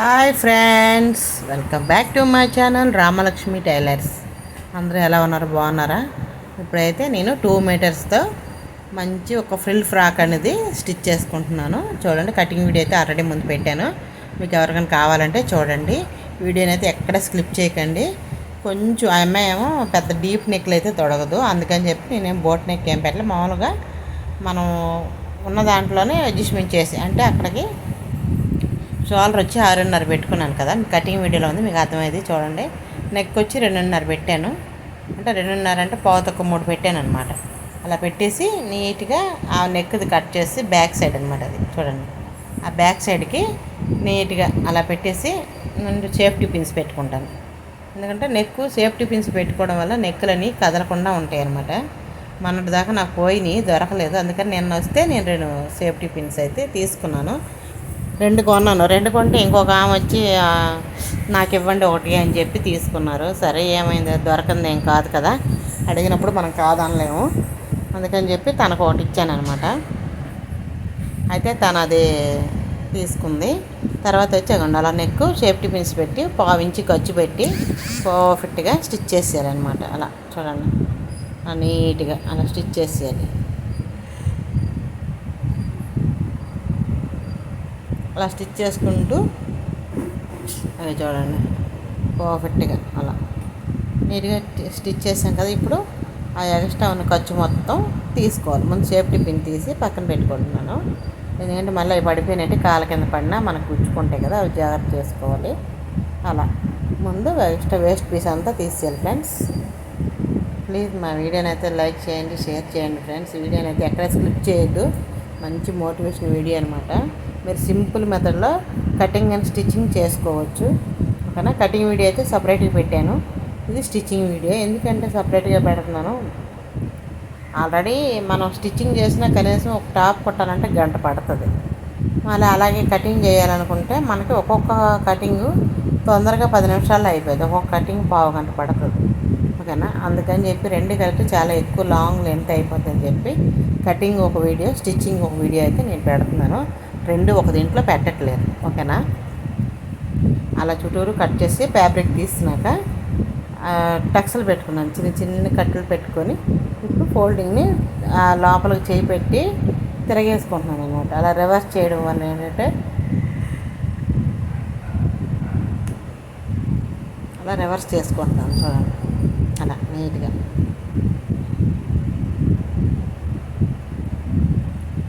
Hi friends welcome back to my channel Ramalakshmi tailors అందరూ ఎలా ఉన్నారు? బాగున్నారా? ఇప్పుడైతే నేను టూ మీటర్స్తో మంచి ఒక ఫ్రిల్ ఫ్రాక్ అనేది స్టిచ్ చేసుకుంటున్నాను. చూడండి కటింగ్ వీడియో అయితే ఆల్రెడీ ముందు పెట్టాను. మీకు ఎవరికైనా కావాలంటే చూడండి. వీడియోని అయితే ఎక్కడ స్క్లిప్ చేయకండి. కొంచెం అమ్మాయి ఏమో పెద్ద డీప్ నెక్లు అయితే తొడగదు. అందుకని చెప్పి నేనేం బోట్ నెక్ ఏం పెట్టలే మామూలుగా మనం ఉన్న దాంట్లోనే అడ్జస్ట్మెంట్ చేసి అంటే అక్కడికి షోల్డర్ వచ్చి ఆరున్నర పెట్టుకున్నాను కదా కటింగ్ వీడియోలో ఉంది మీకు అర్థమైంది చూడండి. నెక్ వచ్చి రెండున్నర పెట్టాను. అంటే రెండున్నర అంటే పావు మూడు పెట్టాను అనమాట అలా పెట్టేసి నీట్గా ఆ నెక్ది కట్ చేసి బ్యాక్ సైడ్ అనమాట అది చూడండి. ఆ బ్యాక్ సైడ్కి నీట్గా అలా పెట్టేసి నేను సేఫ్టీ పిన్స్ పెట్టుకుంటాను. ఎందుకంటే నెక్ సేఫ్టీ పిన్స్ పెట్టుకోవడం వల్ల నెక్కులని కదలకుండా ఉంటాయి అనమాట మొన్నటి దాకా నాకు పోయినాయి దొరకలేదు. అందుకని నేను వస్తే నేను రెండు సేఫ్టీ పిన్స్ అయితే తీసుకున్నాను. రెండు కొన్నాను. రెండు కొంటే ఇంకొక ఆమె వచ్చి నాకు ఇవ్వండి ఒకటి అని చెప్పి తీసుకున్నారు. సరే ఏమైంది దొరకంది ఏం కాదు కదా. అడిగినప్పుడు మనం కాదనలేము. అందుకని చెప్పి తనకు ఒకటి ఇచ్చాను అనమాట అయితే తను అది తీసుకుంది. తర్వాత వచ్చి అలా నెక్ సేఫ్టీ పిన్స్ పెట్టి పావించి ఖర్చు పెట్టి పర్ఫెక్ట్గా స్టిచ్ చేసేయాలన్నమాట అలా చూడండి. నీట్గా అలా స్టిచ్ చేసేయాలి. అలా స్టిచ్ చేసుకుంటూ అవి చూడండి పర్ఫెక్ట్గా అలా నీట్గా స్టిచ్ చేసాం కదా ఇప్పుడు. ఆ ఎక్స్ట్రా ఉన్న ఖర్చు మొత్తం తీసుకోవాలి. ముందు సేఫ్టీ పిన్ తీసి పక్కన పెట్టుకుంటున్నాను. ఎందుకంటే మళ్ళీ అవి పడిపోయినట్టు కాళ్ళ కింద పడినా మనకు గుచ్చుకుంటాయి కదా అవి జాగ్రత్త చేసుకోవాలి. అలా ముందు ఎక్స్ట్రా వేస్ట్ పీస్ అంతా తీసేయాలి ఫ్రెండ్స్. ప్లీజ్ మా వీడియోని అయితే లైక్ చేయండి షేర్ చేయండి ఫ్రెండ్స్. వీడియోని అయితే ఎక్కడ స్క్లిప్ చేయొద్దు. మంచి మోటివేషన్ వీడియో అనమాట మీరు సింపుల్ మెథడ్లో కటింగ్ అండ్ స్టిచ్చింగ్ చేసుకోవచ్చు. ఓకేనా? కటింగ్ వీడియో అయితే సపరేట్గా పెట్టాను. ఇది స్టిచ్చింగ్ వీడియో. ఎందుకంటే సపరేట్గా పెడుతున్నాను. ఆల్రెడీ మనం స్టిచ్చింగ్ చేసిన కనీసం ఒక టాప్ కొట్టాలంటే గంట పడుతుంది. మళ్ళీ అలాగే కటింగ్ చేయాలనుకుంటే మనకి ఒక్కొక్క కటింగ్ తొందరగా పది నిమిషాల్లో అయిపోయింది. ఒక్కొక్క కటింగ్ పావు గంట పడుతుంది. ఓకేనా? అందుకని చెప్పి రెండు కలిపి చాలా ఎక్కువ లాంగ్ లెంత్ అయిపోతుందని చెప్పి కటింగ్ ఒక వీడియో స్టిచ్చింగ్ ఒక వీడియో అయితే నేను పెడుతున్నాను. రెండు ఒక దీంట్లో పెట్టట్లేదు ఓకేనా? అలా చుట్టూరు కట్ చేసి ఫ్యాబ్రిక్ తీసినాక టక్స్లు పెట్టుకున్నాను చిన్న చిన్న కట్టలు పెట్టుకొని ఇప్పుడు ఫోల్డింగ్ని లోపలికి చేయి పెట్టి తిరగేసుకుంటున్నాను అనమాట. అలా రివర్స్ చేయడం వల్ల ఏంటంటే అలా రివర్స్ చేసుకుంటున్నాను చూడండి. అలా నీట్గా.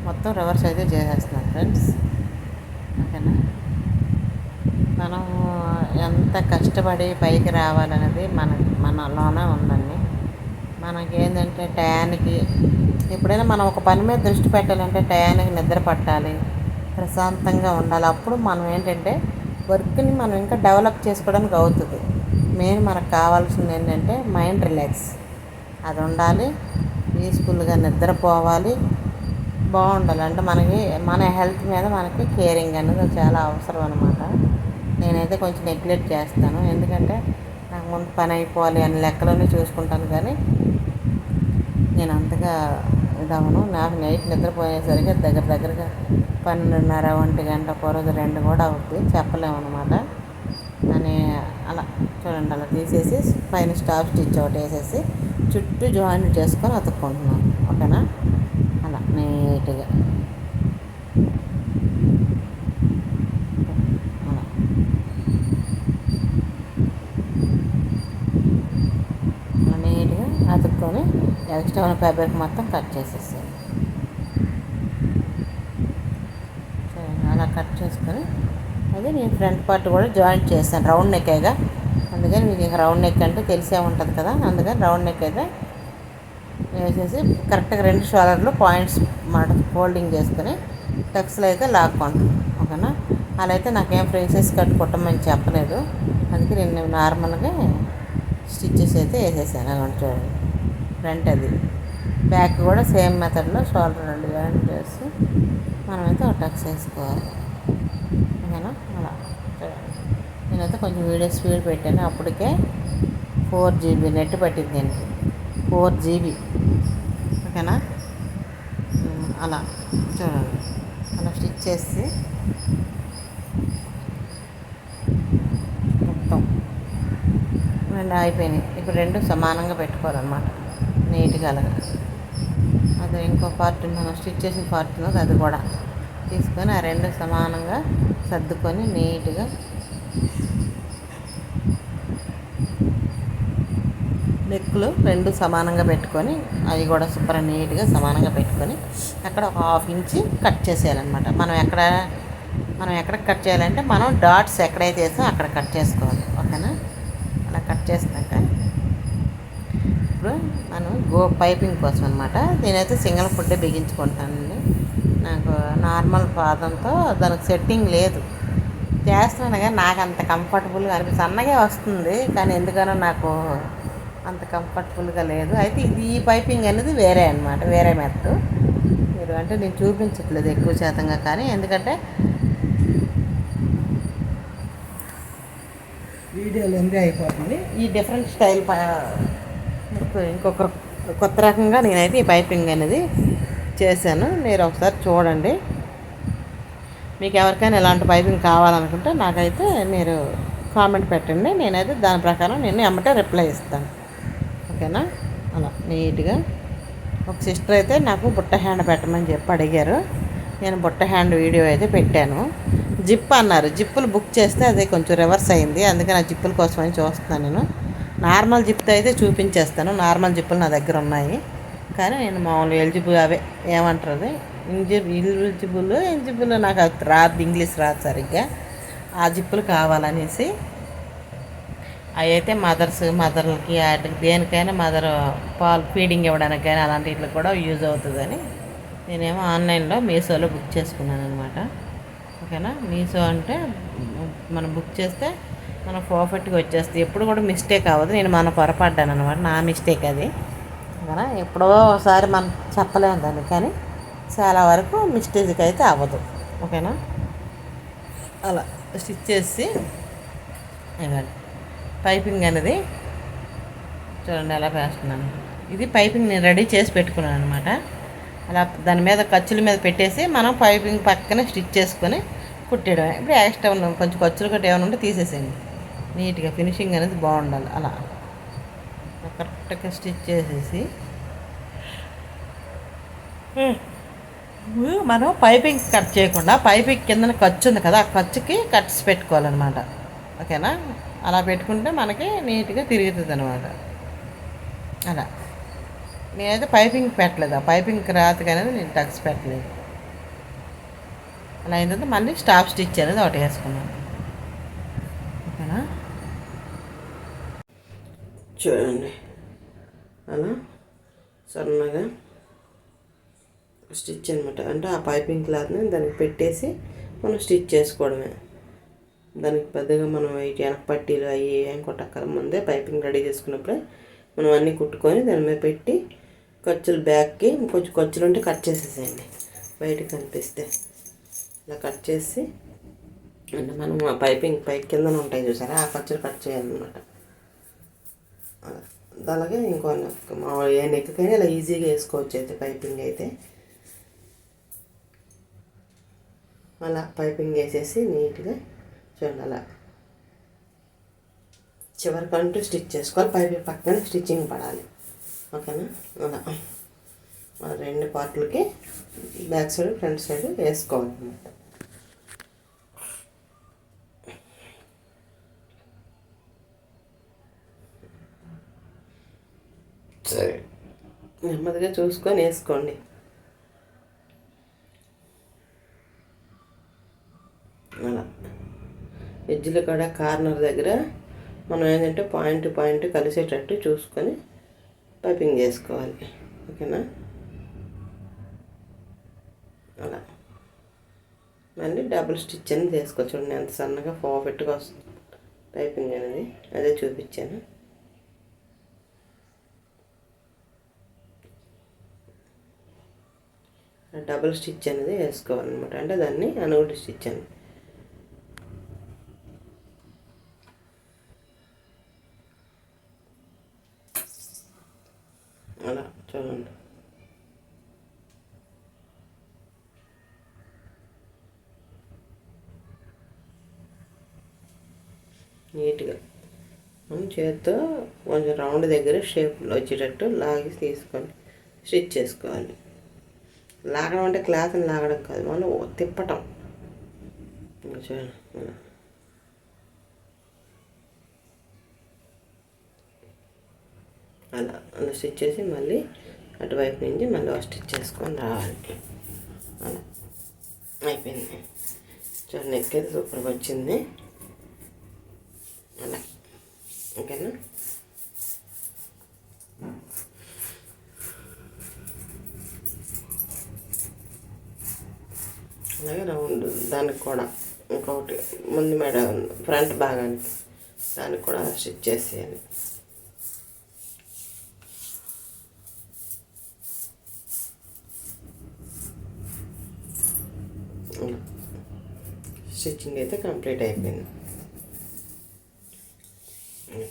మొత్తం రివర్స్ అయితే చేసేస్తాను ఫ్రెండ్స్. ఓకేనా? మనం ఎంత కష్టపడి పైకి రావాలనేది మన మనలోనే ఉందండి. మనకి ఏంటంటే టయానికి ఎప్పుడైనా మనం ఒక పని మీద దృష్టి పెట్టాలంటే టయానికి నిద్ర పట్టాలి ప్రశాంతంగా ఉండాలి. అప్పుడు మనం ఏంటంటే వర్క్ని మనం ఇంకా డెవలప్ చేసుకోవడానికి అవుతుంది. మెయిన్ మనకు కావాల్సింది ఏంటంటే మైండ్ రిలాక్స్. అది ఉండాలి పీస్ఫుల్గా నిద్రపోవాలి బాగుండాలి. అంటే మనకి మన హెల్త్ మీద మనకి కేరింగ్ అనేది చాలా అవసరం అనమాట నేనైతే కొంచెం నెగ్లెక్ట్ చేస్తాను. ఎందుకంటే నాకు ముందు పని అయిపోవాలి అని లెక్కలోనే చూసుకుంటాను కానీ నేను అంతగా ఇదవను నాకు నైట్ నిద్రపోయేసరికి దగ్గర దగ్గరగా పన్నెండున్నర ఒంటి గంట రోజు రెండు కూడా అవుతుంది చెప్పలేము అనమాట అని అలా చూడండి అలా తీసేసి పైన స్టాఫ్ స్టిచ్ ఒకటి వేసేసి చుట్టూ జాయిన్ చేసుకొని అతుక్కుంటున్నాను. ఓకేనా? నీట్గా. నీట్గా అతుక్కొని ఎక్స్ట్రా ఉన్న ఫ్యాబ్రిక్ మొత్తం కట్ చేసేసాను అలా కట్ చేసుకొని అది నేను ఫ్రంట్ పార్ట్ కూడా జాయింట్ చేశాను. రౌండ్ నెక్కేగా అందుకని మీకు ఇంకా రౌండ్ నెక్ అంటే తెలిసే ఉంటుంది కదా? అందుకని రౌండ్ నెక్ అయితే వేసేసి కరెక్ట్గా రెండు షోలర్లు పాయింట్స్ మాట ఫోల్డింగ్ చేసుకొని టక్స్లో అయితే లాక్కోండి. ఓకేనా? అలా అయితే నాకేం ఫ్రేసెస్ కట్ కుట్టమని చెప్పలేదు. అందుకే నేను నార్మల్గా స్టిచ్చెస్ అయితే వేసేసాను. అలాంటి చూడండి. ఫ్రంట్ అది. బ్యాక్ కూడా సేమ్ మెథడ్లో షోల్డర్ రెండు జాయింట్ చేసి మనమైతే ఒక టక్స్ వేసుకోవాలి. ఓకేనా? అలా. నేనైతే కొంచెం వీడియో స్పీడ్ పెట్టాను. అప్పటికే ఫోర్ జీబీ నెట్ పట్టింది దీనికి. Four GB. ఓకేనా? అలా. చూడండి. అలా స్టిచ్ చేసి మొత్తం రెండు అయిపోయినాయి. ఇప్పుడు రెండు సమానంగా పెట్టుకోవాలన్నమాట. నీట్గా అలాగా అది ఇంకో పార్ట్ మనం స్టిచ్ చేసిన పార్ట్ ఉన్నది అది కూడా. తీసుకొని ఆ రెండు సమానంగా సర్దుకొని నీట్గా నెక్కులు రెండు సమానంగా పెట్టుకొని అవి కూడా సూపర్ నీట్గా సమానంగా పెట్టుకొని అక్కడ ఒక హాఫ్ ఇంచి కట్ చేసేయాలన్నమాట. మనం ఎక్కడ మనం ఎక్కడ కట్ చేయాలంటే మనం డాట్స్ ఎక్కడైతే వేసామో అక్కడ కట్ చేసుకోవాలి. ఓకేనా? అలా కట్ చేసినాక ఇప్పుడు మనం గో పైపింగ్ కోసం అనమాట నేనైతే సింగిల్ ఫుడ్డే బిగించుకుంటానండి. నాకు నార్మల్ పాదంతో దానికి సెట్టింగ్ లేదు. చేస్తున్నాను కానీ నాకు అంత కంఫర్టబుల్గా అనిపిస్తుంది సన్నగా వస్తుంది. కానీ ఎందుకనో నాకు అంత కంఫర్టబుల్గా లేదు. అయితే ఇది ఈ పైపింగ్ అనేది వేరే అనమాట వేరే మెత్తు మీరు అంటే నేను చూపించట్లేదు ఎక్కువ శాతంగా కానీ ఎందుకంటే వీడియో లెంది అయిపోతుంది. ఈ డిఫరెంట్ స్టైల్ ఇంకొక కొత్త రకంగా నేనైతే ఈ పైపింగ్ అనేది చేశాను. మీరు ఒకసారి చూడండి. మీకు ఎవరికైనా ఇలాంటి పైపింగ్ కావాలనుకుంటే నాకైతే మీరు కామెంట్ పెట్టండి. నేనైతే దాని ప్రకారం నేను ఎమ్మటే రిప్లై ఇస్తాను. ఓకేనా? అలా నీట్గా. ఒక సిస్టర్ అయితే నాకు బుట్ట హ్యాండ్ పెట్టమని చెప్పి అడిగారు. నేను బుట్ట హ్యాండ్ వీడియో అయితే పెట్టాను. జిప్ అన్నారు. జిప్పులు బుక్ చేస్తే అది కొంచెం రివర్స్ అయింది. అందుకని ఆ జిప్పుల కోసమని చూస్తున్నాను నేను. నార్మల్ జిప్తో అయితే చూపించేస్తాను. నార్మల్ జిప్పులు నా దగ్గర ఉన్నాయి. కానీ నేను మామూలు ఎలిజిబుల్ అవే. ఏమంటారు అది? ఎలిజిబుల్ ఎలిజిబుల్ నాకు అది రాదు. ఇంగ్లీష్ రాదు సరిగ్గా. ఆ జిప్పులు కావాలనేసి అవి అయితే మదర్స్ మదర్లకి వాటికి దేనికైనా మదర్ పాలు ఫీడింగ్ ఇవ్వడానికి కానీ అలాంటి వీటికి కూడా యూజ్ అవుతుందని నేనేమో ఆన్లైన్లో మీషోలో బుక్ చేసుకున్నాను అనమాట ఓకేనా? మీషో అంటే మనం బుక్ చేస్తే మనం పర్ఫెక్ట్గా వచ్చేస్తుంది ఎప్పుడు కూడా మిస్టేక్ అవ్వదు. నేను మన పొరపడ్డాను అనమాట నా మిస్టేక్ అది. ఓకేనా? ఎప్పుడో ఒకసారి మనం చెప్పలేము దాన్ని కానీ చాలా వరకు మిస్టేక్ అయితే అవ్వదు. ఓకేనా? అలా స్టిచ్ చేసి ఇవ్వండి. పైపింగ్ అనేది చూడండి ఎలా వేస్తున్నాను ఇది పైపింగ్ నేను రెడీ చేసి పెట్టుకున్నాను అనమాట అలా దాని మీద ఖర్చుల మీద పెట్టేసి మనం పైపింగ్ పక్కన స్టిచ్ చేసుకొని కుట్టేయడం ఇప్పుడు ఎక్స్ట్రా ఉన్న కొంచెం ఖర్చులు కట్టి ఏమైనా ఉంటే తీసేసేయండి. నీట్గా ఫినిషింగ్ అనేది బాగుండాలి. అలా. కరెక్ట్గా స్టిచ్ చేసేసి. మనం పైపింగ్ కట్ చేయకుండా పైపింగ్ కింద ఖర్చు ఉంది కదా ఆ ఖర్చుకి కట్స్ పెట్టుకోవాలన్నమాట. ఓకేనా? అలా పెట్టుకుంటే మనకి నీట్గా తిరుగుతుంది అనమాట అలా. నేనైతే పైపింగ్ పెట్టలేదు. ఆ పైపింగ్ రాతకి అనేది నేను టక్స్ పెట్టలేదు. అలా అయిన తర్వాత మళ్ళీ స్టాప్ స్టిచ్ అనేది ఒకటి వేసుకున్నాను. ఓకేనా? చూడండి. అలా సన్నగా స్టిచ్ అనమాట అంటే ఆ పైపింగ్ క్లాత్ని దానికి పెట్టేసి మనం స్టిచ్ చేసుకోవడమే. దానికి పెద్దగా మనం వెనక పట్టీలు అవి ఏం కొట్టక్కల ముందే పైపింగ్ రెడీ చేసుకున్నప్పుడే మనం అన్నీ కుట్టుకొని దాని మీద పెట్టి ఖర్చులు బ్యాక్కి కొంచెం ఖర్చులు ఉంటే కట్ చేసేసేయండి. బయటకు కనిపిస్తే ఇలా కట్ చేసి అంటే మనం ఆ పైపింగ్ పై కింద ఉంటాయి చూసారా? ఆ ఖర్చులు కట్ చేయాలన్నమాట. అలాగే ఇంకో మా ఏ నెక్కకైనా ఇలా ఈజీగా వేసుకోవచ్చు అయితే పైపింగ్ అయితే. అలా పైపింగ్ వేసేసి నీట్గా చూడండి అలా చివరికంటూ స్టిచ్ చేసుకోవాలి పై పక్కన స్టిచ్చింగ్ పడాలి. ఓకేనా? అలా. రెండు పార్ట్లకి బ్యాక్ సైడ్ ఫ్రంట్ సైడ్ వేసుకోవాలన్నమాట. సరే. నెమ్మదిగా చూసుకొని వేసుకోండి. అలా. ఎడ్జ్ల కాడ కార్నర్ దగ్గర మనం ఏంటంటే పాయింట్ పాయింట్ కలిసేటట్టు చూసుకొని పైపింగ్ చేసుకోవాలి. ఓకేనా? అలా. మళ్ళీ డబుల్ స్టిచ్ అనేది చేసుకో చూడండి ఎంత సన్నగా ఫో వస్తుంది పైపింగ్ అనేది. అదే చూపించాను. డబుల్ స్టిచ్ అనేది వేసుకోవాలన్నమాట. అంటే దాన్ని అనుగుడి స్టిచ్ అని అలా చూడండి నీట్గా మనం చేతితో కొంచెం రౌండ్ దగ్గర షేప్లో వచ్చేటట్టు లాగి తీసుకొని స్టిచ్ చేసుకోవాలి. లాగడం అంటే క్లాత్ని లాగడం కాదు మనం తిప్పటం. ఇంకా చూడండి. అలా అలా స్టిచ్ చేసి మళ్ళీ అటువైపు నుంచి మళ్ళీ స్టిచ్ చేసుకొని రావాలి. అలా. అయిపోయింది. చూడండి నెక్ అయితే సూపర్గా వచ్చింది. అలా. ఓకేనా అలాగే రౌండ్ దానికి కూడా ఇంకొకటి ముందు మెడ ఫ్రంట్ భాగానికి దానికి కూడా స్టిచ్ చేసేయాలి. స్టిచ్చింగ్ అయితే కంప్లీట్ అయిపోయింది.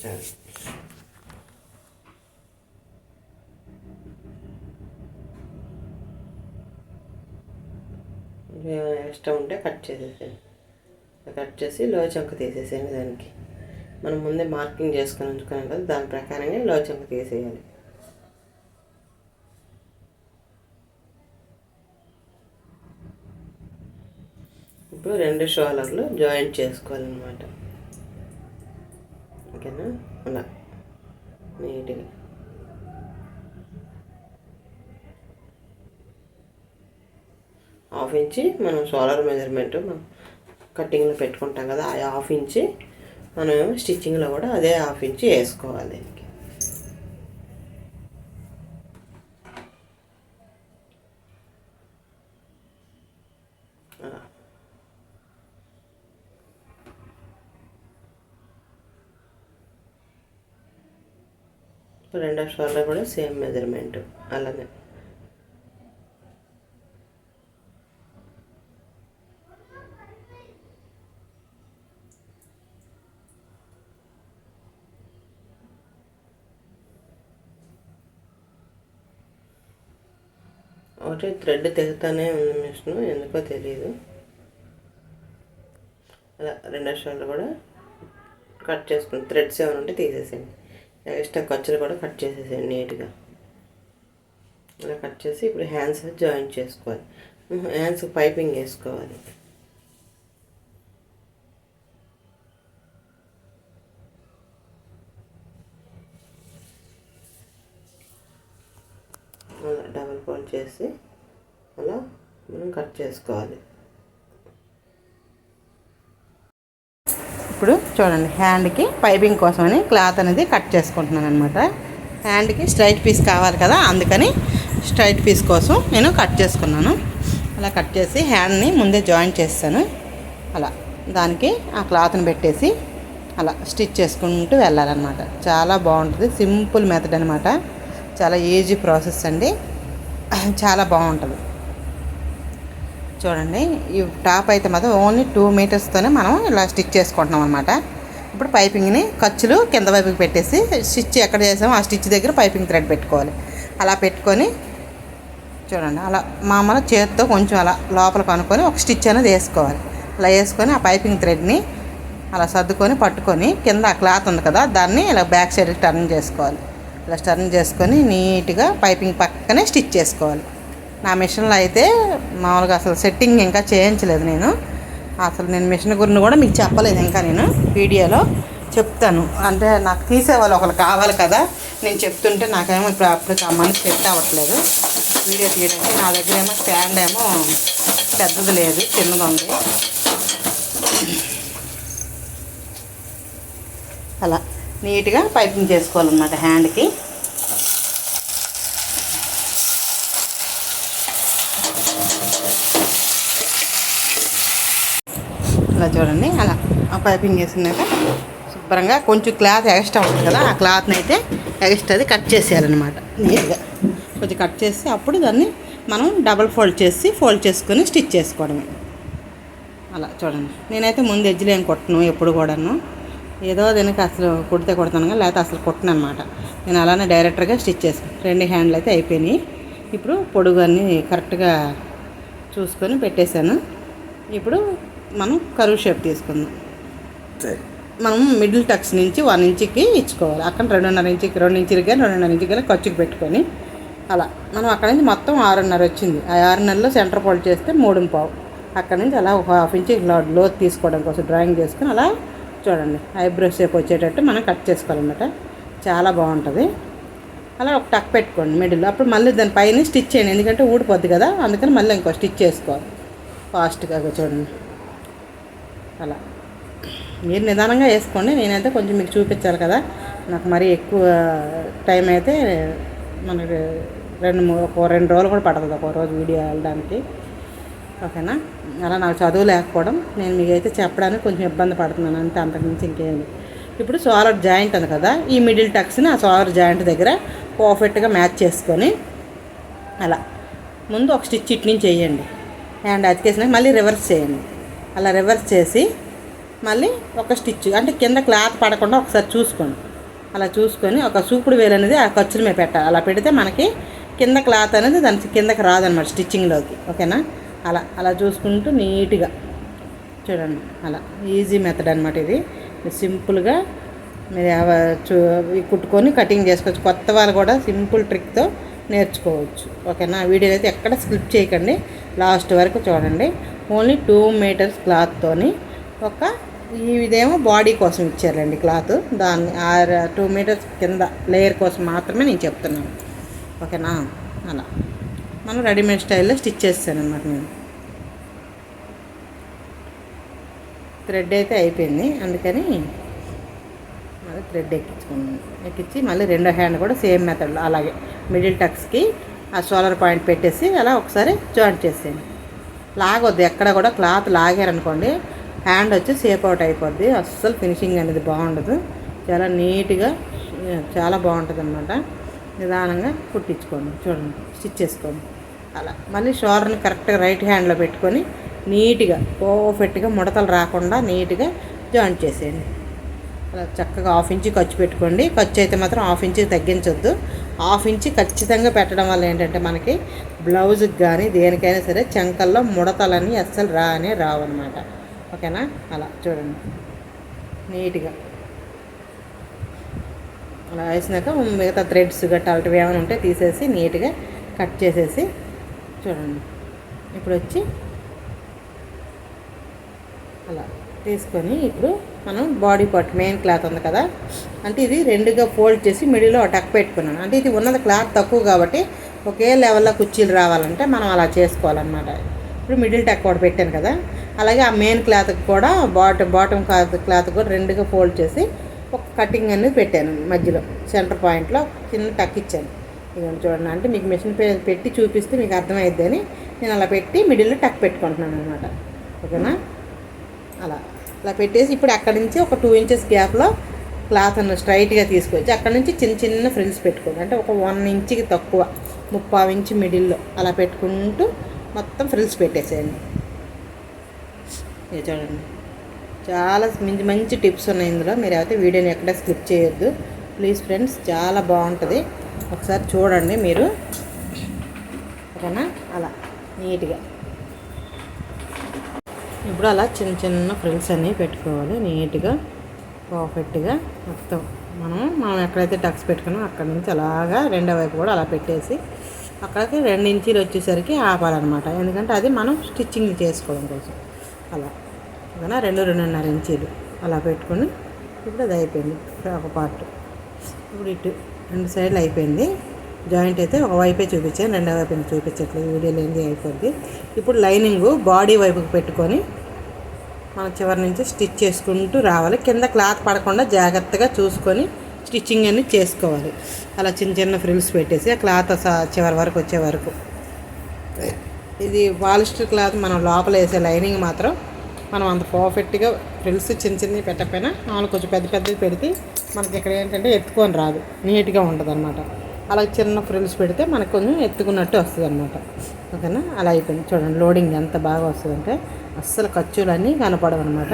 చాలు ఎక్స్ట్రా ఉంటే కట్ చేసేసాను కట్ చేసి లో చంక తీసేసాను దానికి. మనం ముందే మార్కింగ్ చేసుకొని ఉంచుకున్నాం కదా దాని ప్రకారంగా లో చంక తీసేయాలి. ఇప్పుడు రెండు షోలర్లు జాయింట్ చేసుకోవాలన్నమాట. ఓకేనా? అలా నీట్గా. హాఫ్ ఇంచి మనం సోలార్ మెజర్మెంట్ మనం కటింగ్లో పెట్టుకుంటాం కదా ఆ హాఫ్ ఇంచి మనం స్టిచ్చింగ్లో కూడా అదే హాఫ్ ఇంచి వేసుకోవాలి. రెండో ఫ్లోర్లో కూడా సేమ్ మెజర్మెంట్ అలానే. ఒకటి థ్రెడ్ తెగుతానే ఉంది మిషన్ ఎందుకో తెలియదు అలా రెండో షోల్డర్ కూడా కట్ చేసుకుని థ్రెడ్స్ ఏమైనా ఉంటే తీసేసేయండి. ఎక్స్ట్రా ఖర్చులు కూడా కట్ చేసేసేయండి నీట్గా. ఇలా కట్ చేసి ఇప్పుడు హ్యాండ్స్ జాయిన్ చేసుకోవాలి. హ్యాండ్స్ పైపింగ్ వేసుకోవాలి. అలా డబల్ ఫోల్డ్ చేసి అలా మనం కట్ చేసుకోవాలి. ఇప్పుడు చూడండి హ్యాండ్కి పైపింగ్ కోసమని క్లాత్ అనేది కట్ చేసుకుంటున్నాను అనమాట హ్యాండ్కి స్ట్రైట్ పీస్ కావాలి కదా అందుకని స్ట్రైట్ పీస్ కోసం నేను కట్ చేసుకున్నాను. అలా కట్ చేసి హ్యాండ్ని ముందే జాయిన్ చేస్తాను. అలా దానికి ఆ క్లాత్ని పెట్టేసి అలా స్టిచ్ చేసుకుంటూ వెళ్ళాలన్నమాట. చాలా బాగుంటుంది సింపుల్ మెథడ్ అనమాట చాలా ఈజీ ప్రాసెస్ అండి. చాలా బాగుంటుంది. చూడండి. ఈ టాప్ అయితే మాత్రం ఓన్లీ టూ మీటర్స్తోనే మనం ఇలా స్టిచ్ చేసుకుంటున్నాం అనమాట ఇప్పుడు పైపింగ్ని ఖర్చులు కింద వైపుకి పెట్టేసి స్టిచ్ ఎక్కడ చేసామో ఆ స్టిచ్ దగ్గర పైపింగ్ థ్రెడ్ పెట్టుకోవాలి. అలా పెట్టుకొని చూడండి. అలా మామూలు చేతితో కొంచెం అలా లోపల కనుక్కొని ఒక స్టిచ్ అనేది వేసుకోవాలి. అలా వేసుకొని ఆ పైపింగ్ థ్రెడ్ని అలా సర్దుకొని పట్టుకొని కింద ఆ క్లాత్ ఉంది కదా దాన్ని ఇలా బ్యాక్ సైడ్కి టర్న్ చేసుకోవాలి. ఇలా టర్న్ చేసుకొని నీట్గా పైపింగ్ పక్కనే స్టిచ్ చేసుకోవాలి. నా మిషన్లో అయితే మామూలుగా అసలు సెట్టింగ్ ఇంకా చేయించలేదు నేను. అసలు నేను మిషన్ గురించి కూడా మీకు చెప్పలేదు ఇంకా నేను వీడియోలో. చెప్తాను. అంటే నాకు తీసేవాళ్ళు ఒకరు కావాలి కదా. నేను చెప్తుంటే నాకేమో ఇప్పుడు అప్పుడు కమ్మని మనసు సెట్ అవ్వట్లేదు. వీడియో తీయడానికి నా దగ్గర ఏమో స్టాండ్ ఏమో పెద్దది లేదు చిన్నది ఉంది. అలా నీట్గా పైపింగ్ చేసుకోవాలన్నమాట హ్యాండ్కి. అలా చూడండి అలా. ఆ పైపింగ్ వేసినాక శుభ్రంగా కొంచెం క్లాత్ ఎక్స్ట్రా ఉంటుంది కదా ఆ క్లాత్ని అయితే ఎక్స్ట్రాది కట్ చేసేయాలన్నమాట. నీట్గా. కొంచెం కట్ చేసి అప్పుడు దాన్ని మనం డబల్ ఫోల్డ్ చేసి ఫోల్డ్ చేసుకొని స్టిచ్ చేసుకోవడమే. అలా చూడండి. నేనైతే ముందు ఎడ్జ్లో ఏం కొట్టను ఎప్పుడు కూడాను. ఏదో దీనికి అసలు కుడితే కొడతాను కానీ లేకపోతే అసలు కొట్టను అనమాట నేను అలానే డైరెక్ట్గా స్టిచ్ చేసాను రెండు హ్యాండ్లు అయితే అయిపోయినాయి. ఇప్పుడు పొడుగు అన్నీ కరెక్ట్గా చూసుకొని పెట్టేశాను. ఇప్పుడు మనం కరువు షేప్ తీసుకుందాం. మనం మిడిల్ టక్స్ నుంచి వన్ ఇంచుకి ఇచ్చుకోవాలి. అక్కడ రెండున్నర ఇంచుకి రెండు ఇంచులకి కానీ రెండున్నర ఇంచుకి కానీ ఖర్చుకి పెట్టుకొని అలా. మనం అక్కడ నుంచి మొత్తం ఆరున్నర వచ్చింది. ఆ ఆరున్నరలో సెంటర్ పోల్ట్ చేస్తే మూడు పావు. అక్కడ నుంచి అలా ఒక హాఫ్ ఇంచ్ లో- లోతు తీసుకోవడం కోసం డ్రాయింగ్ చేసుకొని అలా చూడండి. ఐబ్రో షేప్ వచ్చేటట్టు మనం కట్ చేసుకోవాలన్నమాట. చాలా బాగుంటుంది. అలా ఒక టక్ పెట్టుకోండి మిడిల్ అప్పుడు మళ్ళీ దాని పైన స్టిచ్ చేయండి. ఎందుకంటే ఊడిపోద్ది కదా. అందుకని మళ్ళీ ఇంకో స్టిచ్ చేసుకోవాలి. ఫాస్ట్గా చూడండి. అలా. మీరు నిదానంగా వేసుకోండి. నేనైతే కొంచెం మీకు చూపించాలి కదా. నాకు మరీ ఎక్కువ టైం అయితే మనకి రెండు మూడు ఒక రెండు రోజులు కూడా పడుతుంది ఒక రోజు వీడియో వెళ్ళడానికి. ఓకేనా? అలా నాకు చదువు లేకపోవడం నేను మీకు అయితే చెప్పడానికి కొంచెం ఇబ్బంది పడుతున్నాను. అంతే అంతకుమించి ఇంకేం ఇప్పుడు సోలర్ జాయింట్ ఉంది కదా ఈ మిడిల్ టక్స్ని ఆ సోలర్ జాయింట్ దగ్గర పర్ఫెక్ట్గా మ్యాచ్ చేసుకొని అలా. ముందు ఒక స్టిచ్ ఇటు నుంచి వేయండి అండ్ అతికేసినాక మళ్ళీ రివర్స్ చేయండి. అలా రివర్స్ చేసి మళ్ళీ ఒక స్టిచ్ అంటే కింద క్లాత్ పడకుండా ఒకసారి చూసుకోండి. అలా చూసుకొని ఒక సూపుడు వేలు అనేది ఆ ఖర్చుల మీద పెట్టాలి. అలా పెడితే మనకి కింద క్లాత్ అనేది దాని కిందకి రాదనమాట స్టిచ్చింగ్లోకి ఓకేనా? అలా అలా చూసుకుంటూ నీట్గా చూడండి. అలా ఈజీ మెథడ్ అనమాట ఇది. సింపుల్గా మీరు అవ- చూ కుట్టుకొని కటింగ్ చేసుకోవచ్చు. కొత్త వాళ్ళు కూడా సింపుల్ ట్రిక్తో నేర్చుకోవచ్చు. ఓకేనా? వీడియో అయితే ఎక్కడ స్కిప్ చేయకండి. లాస్ట్ వరకు చూడండి. ఓన్లీ టూ మీటర్స్ క్లాత్తోని ఒక ఇదేమో బాడీ కోసం ఇచ్చారండి క్లాత్. దాన్ని ఆ టూ మీటర్స్ కింద లేయర్ కోసం మాత్రమే నేను చెప్తున్నాను. ఓకేనా? అలా. మనం రెడీమేడ్ స్టైల్లో స్టిచ్ చేస్తాను అనమాట నేను. థ్రెడ్ అయితే అయిపోయింది. అందుకని మళ్ళీ థ్రెడ్ ఎక్కించుకున్నాను. ఎక్కించి మళ్ళీ రెండో హ్యాండ్ కూడా సేమ్ మెథడ్లో అలాగే మిడిల్ టక్స్కి ఆ సోలర్ పాయింట్ పెట్టేసి అలా ఒకసారి జాయింట్ చేసేయండి. లాగొద్దు ఎక్కడ కూడా క్లాత్ లాగారనుకోండి హ్యాండ్ వచ్చి సేప్ అవుట్ అయిపోద్ది. అస్సలు ఫినిషింగ్ అనేది బాగుండదు. చాలా నీట్గా చాలా బాగుంటుంది అనమాట నిదానంగా కుట్టించుకోండి. చూడండి స్టిచ్ చేసుకోండి. అలా. మళ్ళీ షోల్డర్ని కరెక్ట్గా రైట్ హ్యాండ్లో పెట్టుకొని నీట్గా పర్ఫెక్ట్గా ముడతలు రాకుండా నీట్గా జాయింట్ చేసేయండి. అలా చక్కగా హాఫ్ ఇంచ్ ఖర్చు పెట్టుకోండి. ఖర్చు అయితే మాత్రం హాఫ్ ఇంచ్ తగ్గించొద్దు. హాఫ్ ఇంచ్ ఖచ్చితంగా పెట్టడం వల్ల ఏంటంటే మనకి బ్లౌజ్కి కానీ దేనికైనా సరే చెంకల్లో ముడతలని అస్సలు రానే రావు అనమాట ఓకేనా? అలా చూడండి. నీట్గా. అలా వేసినాక మిగతా థ్రెడ్స్ గట్ట అలాంటివి ఏమైనా ఉంటే తీసేసి నీట్గా కట్ చేసేసి చూడండి. ఇప్పుడు వచ్చి అలా తీసుకొని ఇప్పుడు మనం బాడీ పార్ట్ మెయిన్ క్లాత్ ఉంది కదా. అంటే ఇది రెండుగా ఫోల్డ్ చేసి మిడిల్లో టక్ పెట్టుకున్నాను. అంటే ఇది ఉన్నది క్లాత్ తక్కువ కాబట్టి ఒకే లెవెల్లో కుర్చీలు రావాలంటే మనం అలా చేసుకోవాలన్నమాట. ఇప్పుడు మిడిల్ టక్ కూడా పెట్టాను కదా. అలాగే ఆ మెయిన్ క్లాత్కి కూడా బాటమ్ బాటమ్ క్లాత్ క్లాత్ కూడా రెండుగా ఫోల్డ్ చేసి ఒక కటింగ్ అనేది పెట్టాను మధ్యలో సెంటర్ పాయింట్లో చిన్న టక్ ఇచ్చాను. ఇదిగోండి చూడండి అంటే మీకు మిషన్ పే పెట్టి చూపిస్తే మీకు అర్థమైద్ది అని నేను అలా పెట్టి మిడిల్లో టక్ పెట్టుకుంటున్నాను అనమాట ఓకేనా? అలా. అలా పెట్టేసి ఇప్పుడు అక్కడి నుంచి ఒక టూ ఇంచెస్ గ్యాప్లో క్లాత్ అన్న స్ట్రైట్గా తీసుకొచ్చి అక్కడ నుంచి చిన్న చిన్న ఫ్రిల్స్ పెట్టుకోండి అంటే ఒక వన్ ఇంచ్కి తక్కువ ముప్పావు ఇంచు మిడిల్లో అలా పెట్టుకుంటూ మొత్తం ఫ్రిల్స్ పెట్టేసేయండి. ఇది చూడండి. చాలా మంచి మంచి టిప్స్ ఉన్నాయి ఇందులో. మీరు అయితే వీడియోని ఎక్కడ స్కిప్ చేయొద్దు. ప్లీజ్ ఫ్రెండ్స్ చాలా బాగుంటుంది. ఒకసారి చూడండి మీరు. ఓకేనా? అలా నీట్గా ఇప్పుడు అలా చిన్న చిన్న ఫ్రిల్స్ అన్నీ పెట్టుకోవాలి నీట్గా పర్ఫెక్ట్గా మొత్తం. మనం మనం ఎక్కడైతే టక్స్ పెట్టుకున్నామో అక్కడ నుంచి అలాగా రెండో వైపు కూడా అలా పెట్టేసి అక్కడికి రెండు ఇంచీలు వచ్చేసరికి ఆపాలన్నమాట. ఎందుకంటే అది మనం స్టిచ్చింగ్ చేసుకోవడం కోసం. అలా. ఓకేనా? రెండు రెండున్నర ఇంచీలు అలా పెట్టుకొని ఇప్పుడు అది అయిపోయింది ఒక పార్ట్. ఇప్పుడు ఇటు రెండు సైడ్లు అయిపోయింది. జాయింట్ అయితే ఒక వైపే చూపించాను రెండో వైపు చూపించట్లేదు వీడియోలో ఏంది అయిపోద్ది. ఇప్పుడు లైనింగ్ బాడీ వైపుకి పెట్టుకొని మన చివరి నుంచి స్టిచ్ చేసుకుంటూ రావాలి. కింద క్లాత్ పడకుండా జాగ్రత్తగా చూసుకొని స్టిచ్చింగ్ అన్ని చేసుకోవాలి. అలా చిన్న చిన్న ఫ్రిల్స్ పెట్టేసి ఆ క్లాత్ చివరి వరకు వచ్చే వరకు. ఇది పాలిస్టర్ క్లాత్ మనం లోపల వేసే లైనింగ్ మాత్రం మనం అంత పర్ఫెక్ట్గా ఫ్రిల్స్ చిన్న చిన్నవి పెట్టకపోయినా మామూలు కొంచెం పెద్ద పెద్దవి పెడితే మనకి ఇక్కడ ఏంటంటే ఎత్తుకొని రాదు. నీట్గా ఉంటుంది అలా చిన్న ఫ్రిల్స్ పెడితే మనకు కొంచెం ఎత్తుకున్నట్టు వస్తుంది అనమాట ఓకేనా? అలా అయిపోయింది. చూడండి లోడింగ్ ఎంత బాగా వస్తుందంటే అస్సలు ఖర్చులు అన్నీ కనపడవు అనమాట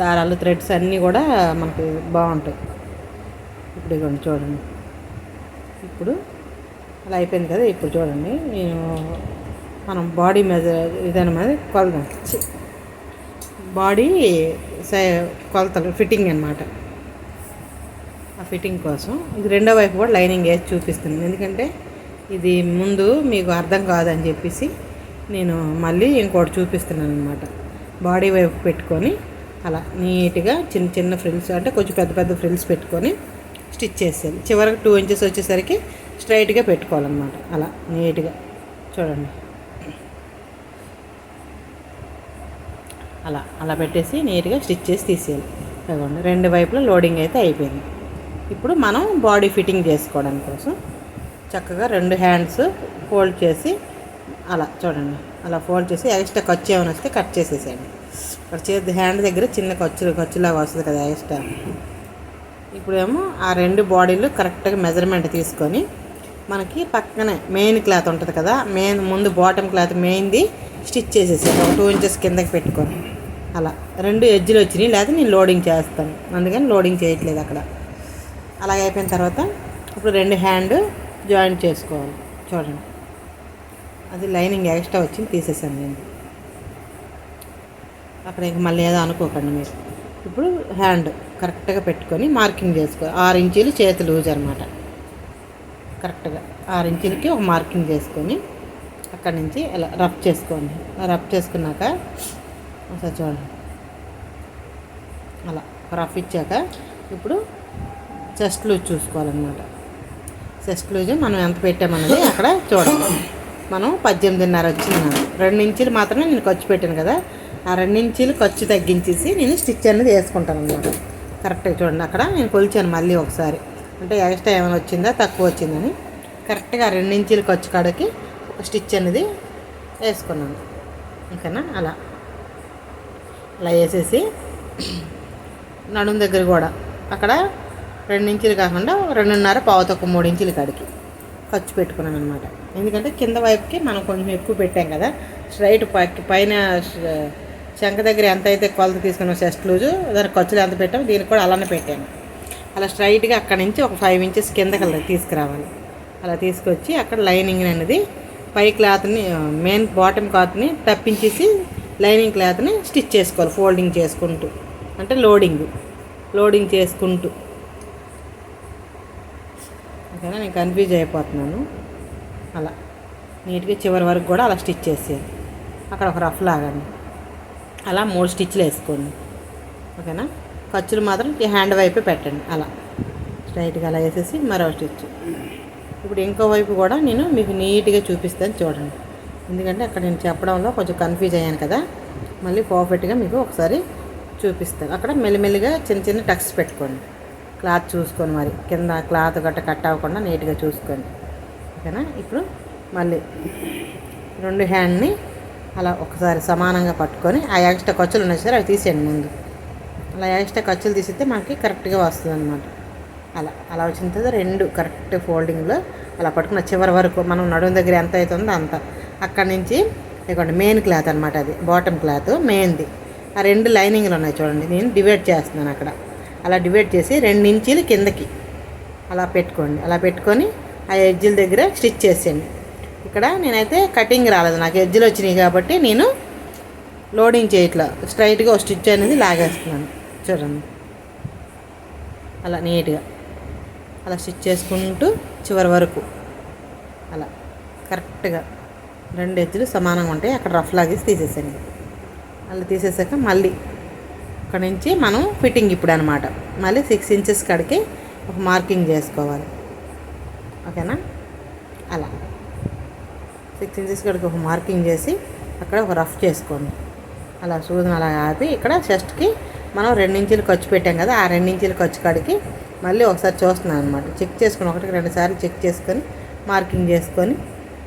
దారాలు థ్రెడ్స్ అన్నీ కూడా మనకి బాగుంటాయి. ఇప్పుడు ఇదిగోండి చూడండి. ఇప్పుడు అలా అయిపోయింది కదా ఇప్పుడు చూడండి. నేను మనం బాడీ మెజర్ ఇదన్నమాట కొలదాం. బాడీ సై కొలతలు ఫిట్టింగ్ అనమాట ఫిట్టింగ్ కోసం. ఇది రెండో వైపు కూడా లైనింగ్ వేసి చూపిస్తుంది. ఎందుకంటే ఇది ముందు మీకు అర్థం కాదని చెప్పేసి నేను మళ్ళీ ఇంకోటి చూపిస్తున్నాను అనమాట బాడీ వైపు పెట్టుకొని అలా నీట్గా చిన్న చిన్న ఫ్రిల్స్ అంటే కొంచెం పెద్ద పెద్ద ఫ్రిల్స్ పెట్టుకొని స్టిచ్ చేసేది చివరికి టూ ఇంచెస్ వచ్చేసరికి స్ట్రైట్గా పెట్టుకోవాలన్నమాట. అలా నీట్గా. చూడండి. అలా అలా పెట్టేసి నీట్గా స్టిచ్ చేసి తీసేయాలి. రెండు వైపులా లోడింగ్ అయితే అయిపోయింది. ఇప్పుడు మనం బాడీ ఫిట్టింగ్ చేసుకోవడం కోసం చక్కగా రెండు హ్యాండ్స్ ఫోల్డ్ చేసి అలా చూడండి అలా ఫోల్డ్ చేసి ఎక్స్ట్రా ఖర్చు ఏమైనా వస్తే కట్ చేసేసేయండి. ఇక్కడ చేతి హ్యాండ్ దగ్గర చిన్న ఖర్చు ఖర్చులాగా వస్తుంది కదా ఎక్స్ట్రా. ఇప్పుడేమో ఆ రెండు బాడీలు కరెక్ట్గా మెజర్మెంట్ తీసుకొని మనకి పక్కనే మెయిన్ క్లాత్ ఉంటుంది కదా మెయిన్ ముందు బాటమ్ క్లాత్ మెయిన్ది స్టిచ్ చేసేసాను ఒక టూ ఇంచెస్ కిందకి పెట్టుకొని అలా. రెండు ఎడ్జ్లు వచ్చినాయి లేదా నేను లోడింగ్ చేస్తాను. అందుకని లోడింగ్ చేయట్లేదు అక్కడ. అలాగ అయిపోయిన తర్వాత ఇప్పుడు రెండు హ్యాండ్ జాయింట్ చేసుకోవాలి. చూడండి. అది లైనింగ్ ఎక్స్ట్రా వచ్చింది తీసేసాను నేను. అక్కడ ఇంక మళ్ళీ ఏదో అనుకోకండి మీరు. ఇప్పుడు హ్యాండ్ కరెక్ట్గా పెట్టుకొని మార్కింగ్ చేసుకో ఆరు ఇంచీలు చేతి లూజ్ అనమాట కరెక్ట్గా ఆరు ఇంచులకి ఒక మార్కింగ్ చేసుకొని అక్కడి నుంచి ఇలా రఫ్ చేసుకోండి. రఫ్ చేసుకున్నాక ఒకసారి చూడండి. అలా రఫ్ ఇచ్చాక ఇప్పుడు చెస్ట్ లూజ్ చూసుకోవాలన్నమాట. చెస్ట్ లూజ్ మనం ఎంత పెట్టామన్నది అక్కడ చూడాలి. మనం పద్దెనిమిదిన్నర వచ్చింది. నాకు రెండు మాత్రమే నేను ఖర్చు పెట్టాను కదా. ఆ రెండు ఇంచీలు ఖర్చు తగ్గించేసి నేను స్టిచ్ అనేది వేసుకుంటాను అనమాట కరెక్ట్గా చూడండి అక్కడ నేను కొలిచాను మళ్ళీ ఒకసారి. అంటే ఎక్స్ట్రా ఏమైనా వచ్చిందా తక్కువ వచ్చిందని. కరెక్ట్గా రెండు ఖర్చు కాడకి ఒక స్టిచ్ అనేది వేసుకున్నాను. ఓకేనా? అలా. అలా వేసేసి నడుము దగ్గర కూడా అక్కడ రెండు ఇంచులు కాకుండా రెండున్నర పావు ఒక మూడు ఇంచుల కాడికి ఖర్చు పెట్టుకున్నాను అనమాట ఎందుకంటే కింద వైపుకి మనం కొంచెం ఎక్కువ పెట్టాం కదా స్ట్రైట్ పైకి పైన శంఖ దగ్గర ఎంత అయితే కొలత తీసుకున్నాం చెస్ట్ లూజు దాని ఖర్చులు ఎంత పెట్టామో దీనికి కూడా అలానే పెట్టాను. అలా స్ట్రైట్గా అక్కడ నుంచి ఒక ఫైవ్ ఇంచెస్ కిందకి తీసుకురావాలి. అలా తీసుకొచ్చి అక్కడ లైనింగ్ అనేది పై క్లాత్ని మెయిన్ బాటమ్ క్లాత్ని తప్పించేసి లైనింగ్ క్లాత్ని స్టిచ్ చేసుకోవాలి ఫోల్డింగ్ చేసుకుంటూ. అంటే లోడింగ్ లోడింగ్ చేసుకుంటూ. ఓకేనా నేను కన్ఫ్యూజ్ అయిపోతున్నాను. అలా. నీట్గా చివరి వరకు కూడా అలా స్టిచ్ చేసేయాలి అక్కడ ఒక రఫ్ లాగండి. అలా మూడు స్టిచ్లు వేసుకోండి. ఓకేనా? ఖర్చులు మాత్రం ఈ హ్యాండ్ వైపే పెట్టండి. అలా. స్ట్రైట్గా అలా వేసేసి మరో స్టిచ్. ఇప్పుడు ఇంకో వైపు కూడా నేను మీకు నీట్గా చూపిస్తాను చూడండి. ఎందుకంటే అక్కడ నేను చెప్పడంలో కొంచెం కన్ఫ్యూజ్ అయ్యాను కదా. మళ్ళీ పర్ఫెక్ట్గా మీకు ఒకసారి చూపిస్తాను. అక్కడ మెల్లిమెల్లిగా చిన్న చిన్న టక్స్ పెట్టుకోండి. క్లాత్ చూసుకొని మరి. కింద క్లాత్ గట్ట కట్ అవ్వకుండా నీట్గా చూసుకోండి. ఓకేనా? ఇప్పుడు మళ్ళీ రెండు హ్యాండ్ని అలా ఒకసారి సమానంగా పట్టుకొని ఆ ఎక్స్ట్రా ఖర్చులు ఉన్నాయి సరే అవి తీసేయండి ముందు. అలా ఎక్స్ట్రా ఖర్చులు తీసిస్తే మనకి కరెక్ట్గా వస్తుంది అనమాట అలా అలా వచ్చిన తర్వాత రెండు కరెక్ట్ ఫోల్డింగ్లో అలా పట్టుకున్న చివరి వరకు మనం నడుము దగ్గర ఎంత అవుతుందో అంత. అక్కడి నుంచి ఇదిగోండి మెయిన్ క్లాత్ అనమాట అది బాటమ్ క్లాత్ మెయిన్ది. ఆ రెండు లైనింగ్లు ఉన్నాయి చూడండి నేను డివైడ్ చేస్తున్నాను అక్కడ. అలా డివైడ్ చేసి రెండు ఇంచీలు కిందకి అలా పెట్టుకోండి. అలా పెట్టుకొని ఆ ఎడ్జిల దగ్గర స్టిచ్ చేసేయండి. ఇక్కడ నేనైతే కటింగ్ రాలేదు. నాకు ఎడ్జిలు వచ్చినాయి కాబట్టి నేను లోడింగ్ చేయట్లా స్ట్రైట్గా ఒక స్టిచ్ అనేది లాగేస్తున్నాను. చూడండి. అలా నీట్గా అలా స్టిచ్ చేసుకుంటూ చివరి వరకు అలా కరెక్ట్గా రెండు ఎజ్జులు సమానంగా ఉంటాయి. అక్కడ రఫ్ లాగేసి తీసేసాను అలా తీసేసాక మళ్ళీ అక్కడ నుంచి మనం ఫిట్టింగ్ ఇప్పుడు అనమాట మళ్ళీ సిక్స్ ఇంచెస్ కాడికి ఒక మార్కింగ్ చేసుకోవాలి. ఓకేనా? అలా. సిక్స్ ఇంచెస్ కాడికి ఒక మార్కింగ్ చేసి అక్కడ ఒక రఫ్ చేసుకోండి. అలా సూదన అలా ఆపి ఇక్కడ చెస్ట్కి మనం రెండించులు ఖర్చు పెట్టాం కదా ఆ రెండించీలు ఖర్చు కాడికి మళ్ళీ ఒకసారి చూస్తున్నాను అనమాట చెక్ చేసుకుని ఒకటికి రెండు సార్లు చెక్ చేసుకొని మార్కింగ్ చేసుకొని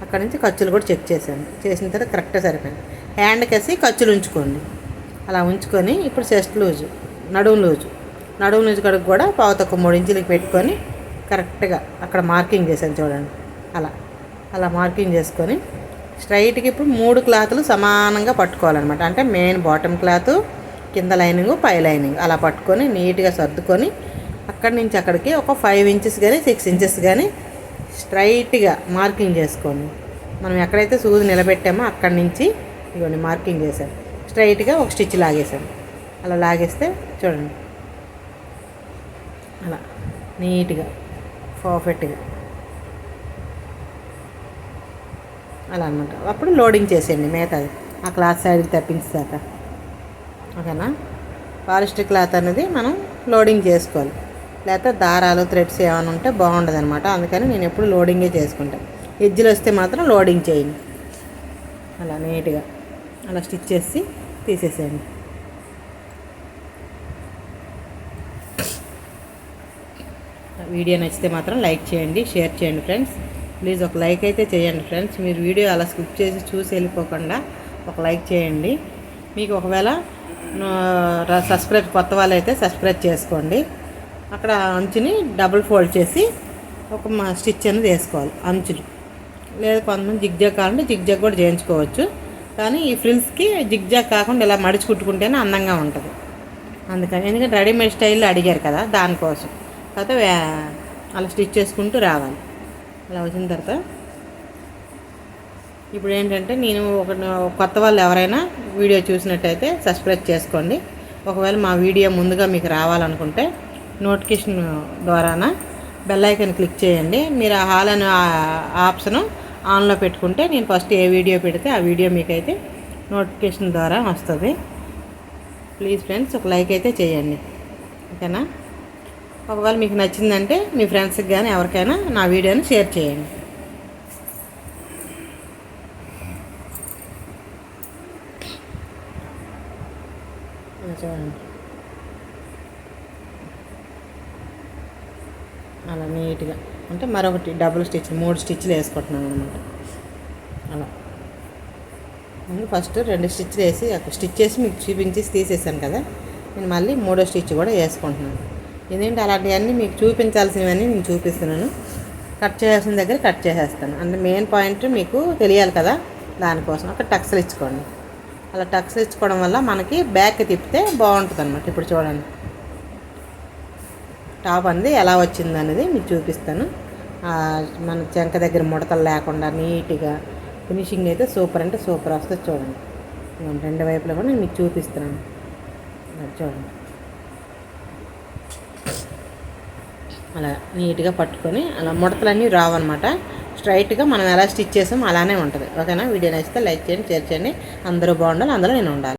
అక్కడ నుంచి ఖర్చులు కూడా చెక్ చేశాను. చేసిన తర్వాత కరెక్ట్గా సరిపోయింది. హ్యాండ్కి వేసి ఖర్చులు ఉంచుకోండి. అలా ఉంచుకొని ఇప్పుడు చెస్ట్ లూజు నడుము లూజు. నడుము లూజు కడుగు కూడా పావు తక్కువ మూడు ఇంచులకి పెట్టుకొని కరెక్ట్గా అక్కడ మార్కింగ్ చేశాను చూడండి. అలా అలా మార్కింగ్ చేసుకొని స్ట్రైట్కి ఇప్పుడు మూడు క్లాతులు సమానంగా పట్టుకోవాలన్నమాట. అంటే మెయిన్ బాటమ్ క్లాత్ కింద లైనింగ్ పై లైనింగ్. అలా పట్టుకొని నీట్గా సర్దుకొని అక్కడి నుంచి అక్కడికి ఒక ఫైవ్ ఇంచెస్ కానీ సిక్స్ ఇంచెస్ కానీ స్ట్రైట్గా మార్కింగ్ చేసుకోండి మనం ఎక్కడైతే సూది నిలబెట్టామో అక్కడి నుంచి ఇవన్నీ మార్కింగ్ చేశాను. స్ట్రైట్గా ఒక స్టిచ్ లాగేసాను అలా లాగేస్తే చూడండి. అలా నీట్గా పర్ఫెక్ట్గా. అలా అనమాట అప్పుడు లోడింగ్ చేసేయండి మిగతాది ఆ క్లాత్ సైడ్కి తప్పించాక ఓకేనా? పాలిస్టర్ క్లాత్ అనేది మనం లోడింగ్ చేసుకోవాలి. లేకపోతే దారాలు థ్రెడ్స్ ఏమైనా ఉంటే బాగుండదు అనమాట అందుకని నేను ఎప్పుడు లోడింగే చేసుకుంటాను ఎజ్జులు వస్తే మాత్రం లోడింగ్ చేయండి. అలా నీట్గా. అలా స్టిచ్ చేసి తీసేసేయండి. వీడియో నచ్చితే మాత్రం లైక్ చేయండి షేర్ చేయండి ఫ్రెండ్స్. ప్లీజ్ ఒక లైక్ అయితే చేయండి ఫ్రెండ్స్. మీరు వీడియో అలా స్కిప్ చేసి చూసి వెళ్ళిపోకుండా ఒక లైక్ చేయండి. మీకు ఒకవేళ సబ్స్క్రైబ్ కొత్త వాళ్ళు అయితే సబ్స్క్రైబ్ చేసుకోండి. అక్కడ అంచుని డబుల్ ఫోల్డ్ చేసి ఒక మా స్టిచ్ అనేది వేసుకోవాలి అంచులు లేదు కొంతమంది జిగ్జాగ్ కావాలంటే జిగ్జాగ్ కూడా చేయించుకోవచ్చు. కానీ ఈ ఫ్రిల్స్కి జిగ్జాగ్ కాకుండా ఇలా మడిచి కుట్టుకుంటేనే అందంగా ఉంటుంది. అందుకని ఎందుకంటే రెడీమేడ్ స్టైల్లో అడిగారు కదా దానికోసం. కాకపోతే అలా స్టిచ్ చేసుకుంటూ రావాలి. అలా వచ్చిన తర్వాత ఇప్పుడు ఏంటంటే నేను ఒక కొత్త వాళ్ళు ఎవరైనా వీడియో చూసినట్టయితే సబ్స్క్రైబ్ చేసుకోండి. ఒకవేళ మా వీడియో ముందుగా మీకు రావాలనుకుంటే నోటిఫికేషన్ ద్వారాన బెల్ ఐకన్ క్లిక్ చేయండి. మీరు ఆ హాల్ అనే ఆప్షన్ ఆన్లో పెట్టుకుంటే నేను ఫస్ట్ ఏ వీడియో పెడితే ఆ వీడియో మీకైతే నోటిఫికేషన్ ద్వారా వస్తుంది. ప్లీజ్ ఫ్రెండ్స్ ఒక లైక్ అయితే చేయండి. ఓకేనా? ఒకవేళ మీకు నచ్చిందంటే మీ ఫ్రెండ్స్కి కానీ ఎవరికైనా నా వీడియోని షేర్ చేయండి. చూడండి. అలా నీట్గా. అంటే మరొకటి డబుల్ స్టిచ్ మూడు స్టిచ్లు వేసుకుంటున్నాను అనమాట అలా. ఫస్ట్ రెండు స్టిచ్లు వేసి ఒక స్టిచ్ చేసి మీకు చూపించి తీసేసాను కదా. నేను మళ్ళీ మూడో స్టిచ్ కూడా వేసుకుంటున్నాను. ఎందుకంటే అలాంటివన్నీ మీకు చూపించాల్సినవన్నీ నేను చూపిస్తున్నాను. కట్ చేయాల్సిన దగ్గర కట్ చేసేస్తాను. అంటే మెయిన్ పాయింట్ మీకు తెలియాలి కదా దానికోసం. అక్కడ టక్స్లు ఇచ్చుకోండి. అలా టక్స్లు ఇచ్చుకోవడం వల్ల మనకి బ్యాక్ తిప్పితే బాగుంటుంది అనమాట ఇప్పుడు చూడండి. టాప్ అనేది ఎలా వచ్చింది అనేది మీకు చూపిస్తాను. మన చెంక దగ్గర ముడతలు లేకుండా నీట్గా ఫినిషింగ్ అయితే సూపర్ అంటే సూపర్ వస్తుంది చూడండి. రెండు వైపులా కూడా నేను మీకు చూపిస్తున్నాను. చూడండి. అలా నీట్గా పట్టుకొని అలా ముడతలన్నీ రావన్నమాట. స్ట్రైట్గా మనం ఎలా స్టిచ్ చేసామో అలానే ఉంటుంది. ఓకేనా? వీడియో నచ్చితే లైక్ చేయండి షేర్ చేయండి. అందరూ బాగుండాలి అందులో నేను ఉండాలి.